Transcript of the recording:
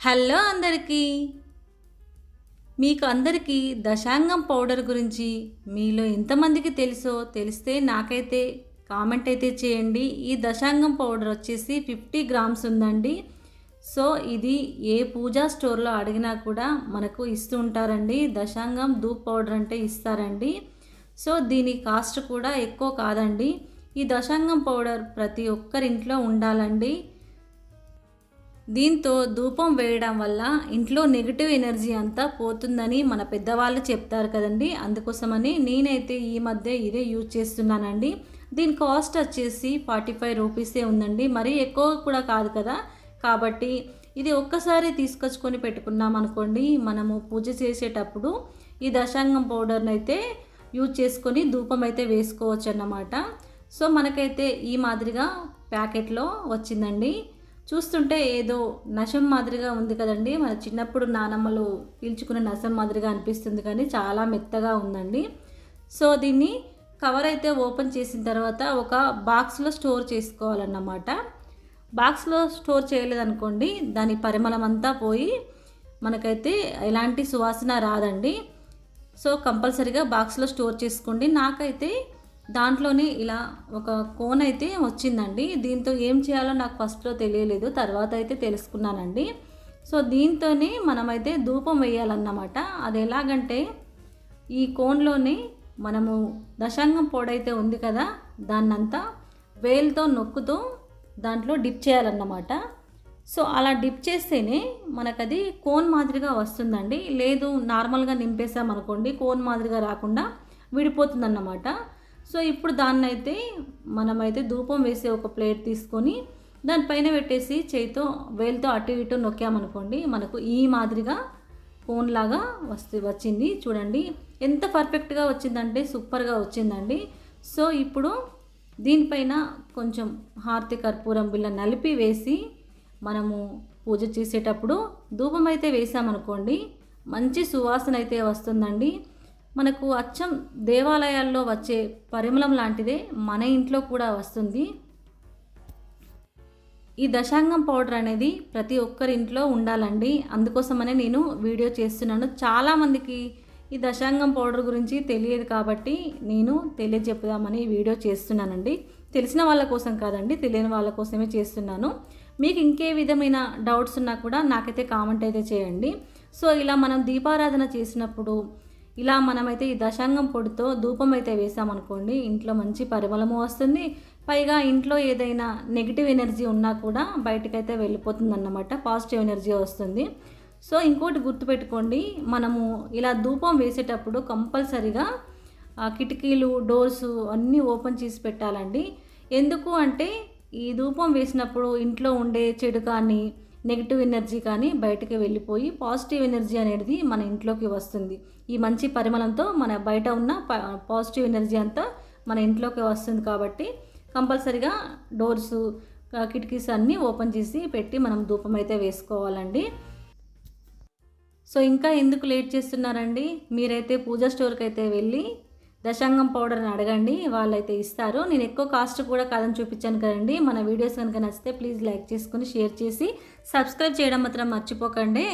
Hello అందరికీ. మీకు అందరికీ దశాంగం పౌడర్ గురించి మీలో ఎంతమందికి తెలుసో తెలిస్తే నాకైతే కామెంట్ అయితే చేయండి. ఈ దశాంగం పౌడర్ వచ్చేసి ఫిఫ్టీ గ్రామ్స్ ఉందండి. సో ఇది ఏ పూజా స్టోర్లో అడిగినా కూడా మనకు ఇస్తూ ఉంటారండి. దశాంగం ధూప్ పౌడర్ అంటే ఇస్తారండి. సో దీని కాస్ట్ కూడా ఎక్కువ కాదండి. ఈ దశాంగం పౌడర్ ప్రతి ఒక్కరింట్లో ఉండాలండి. దీంతో ధూపం వేయడం వల్ల ఇంట్లో నెగిటివ్ ఎనర్జీ అంతా పోతుందని మన పెద్దవాళ్ళు చెప్తారు కదండి. అందుకోసమని నేనైతే ఈ మధ్య ఇదే యూజ్ చేస్తున్నానండి. దీని కాస్ట్ వచ్చేసి ఫార్టీ ఫైవ్ రూపీసే ఉందండి. మరీ ఎక్కువ కూడా కాదు కదా. కాబట్టి ఇది ఒక్కసారి తీసుకొచ్చుకొని పెట్టుకున్నాం అనుకోండి మనము పూజ చేసేటప్పుడు ఈ దశాంగం పౌడర్ని అయితే యూజ్ చేసుకొని ధూపం అయితే వేసుకోవచ్చు అన్నమాట సో మనకైతే ఈ మాదిరిగా ప్యాకెట్లో వచ్చిందండి. చూస్తుంటే ఏదో నశం మాదిరిగా ఉంది కదండి. మన చిన్నప్పుడు నానమ్మలు పీల్చుకున్న నశం మాదిరిగా అనిపిస్తుంది కానీ చాలా మెత్తగా ఉందండి. సో దీన్ని కవర్ అయితే ఓపెన్ చేసిన తర్వాత ఒక బాక్స్లో స్టోర్ చేసుకోవాలన్నమాట. బాక్స్లో స్టోర్ చేయలేదనుకోండి దాని పరిమళం అంతా పోయి మనకైతే ఎలాంటి సువాసన రాదండి. సో కంపల్సరీగా బాక్స్లో స్టోర్ చేసుకోండి. నాకైతే దాంట్లోనే ఇలా ఒక కోన్ అయితే వచ్చిందండి. దీంతో ఏం చేయాలో నాకు ఫస్ట్లో తెలియలేదు. తర్వాత అయితే తెలుసుకున్నానండి. సో దీంతోనే మనమైతే ధూపం వేయాలన్నమాట. అది ఎలాగంటే ఈ కోన్లోనే మనము దశాంగం పొడైతే ఉంది కదా దాన్నంతా వేలుతో నొక్కుతూ దాంట్లో డిప్ చేయాలన్నమాట. సో అలా డిప్ చేస్తేనే మనకది కోన్ మాదిరిగా వస్తుందండి. లేదు నార్మల్గా నింపేసామనుకోండి కోన్ మాదిరిగా రాకుండా విడిపోతుందన్నమాట. సో ఇప్పుడు దాన్ని అయితే మనమైతే ధూపం వేసే ఒక ప్లేట్ తీసుకొని దానిపైన పెట్టేసి చేయితో వేలుతో అటు ఇటు నొక్కామనుకోండి మనకు ఈ మాదిరిగా కోన్ లాగా వస్తే వచ్చింది. చూడండి ఎంత పర్ఫెక్ట్గా వచ్చిందంటే సూపర్గా వచ్చిందండి. సో ఇప్పుడు దీనిపైన కొంచెం హారతి కర్పూరం బిళ్ళ నలిపి వేసి మనము పూజ చేసేటప్పుడు ధూపం అయితే వేసామనుకోండి మంచి సువాసన అయితే వస్తుందండి. మనకు అచ్చం దేవాలయాల్లో వచ్చే పరిమళం లాంటిదే మన ఇంట్లో కూడా వస్తుంది. ఈ దశాంగం పౌడర్ అనేది ప్రతి ఒక్కరి ఇంట్లో ఉండాలండి. అందుకోసమనే నేను వీడియో చేస్తున్నాను. చాలామందికి ఈ దశాంగం పౌడర్ గురించి తెలియదు కాబట్టి నేను తెలియజెప్పుదామని వీడియో చేస్తున్నానండి. తెలిసిన వాళ్ళ కోసం కాదండి తెలియని వాళ్ళ కోసమే చేస్తున్నాను. మీకు ఇంకే విధమైన డౌట్స్ ఉన్నా కూడా నాకైతే కామెంట్ అయితే చేయండి. సో ఇలా మనం దీపారాధన చేసినప్పుడు ఇలా మనమైతే ఈ దశాంగం పొడితో ధూపం అయితే వేసామనుకోండి ఇంట్లో మంచి పరిమళము వస్తుంది. పైగా ఇంట్లో ఏదైనా నెగిటివ్ ఎనర్జీ ఉన్నా కూడా బయటకైతే వెళ్ళిపోతుంది అన్నమాట పాజిటివ్ ఎనర్జీ వస్తుంది. సో ఇంకోటి గుర్తుపెట్టుకోండి మనము ఇలా ధూపం వేసేటప్పుడు కంపల్సరిగా కిటికీలు డోర్స్ అన్నీ ఓపెన్ చేసి పెట్టాలండి. ఎందుకు అంటే ఈ ధూపం వేసినప్పుడు ఇంట్లో ఉండే చెడు కానీ నెగిటివ్ ఎనర్జీ కానీ బయటకు వెళ్ళిపోయి పాజిటివ్ ఎనర్జీ అనేది మన ఇంట్లోకి వస్తుంది. ఈ మంచి పరిమళంతో మన బయట ఉన్న పాజిటివ్ ఎనర్జీ అంతా మన ఇంట్లోకి వస్తుంది కాబట్టి కంపల్సరిగా డోర్స్ కిటికీస్ అన్నీ ఓపెన్ చేసి పెట్టి మనం ధూపం అయితే వేసుకోవాలండి. సో ఇంకా ఎందుకు లేట్ చేస్తున్నారండి? మీరైతే పూజా స్టోర్కి అయితే వెళ్ళి దశాంగం పౌడర్ని అడగండి వాళ్ళైతే ఇస్తారు. నేను ఎక్కువ కాస్ట్ కూడా కాదని చూపించాను కదండి. మన వీడియోస్ కనుక నచ్చితే ప్లీజ్ లైక్ చేసుకుని షేర్ చేసి సబ్స్క్రైబ్ చేయడం మాత్రం మర్చిపోకండి.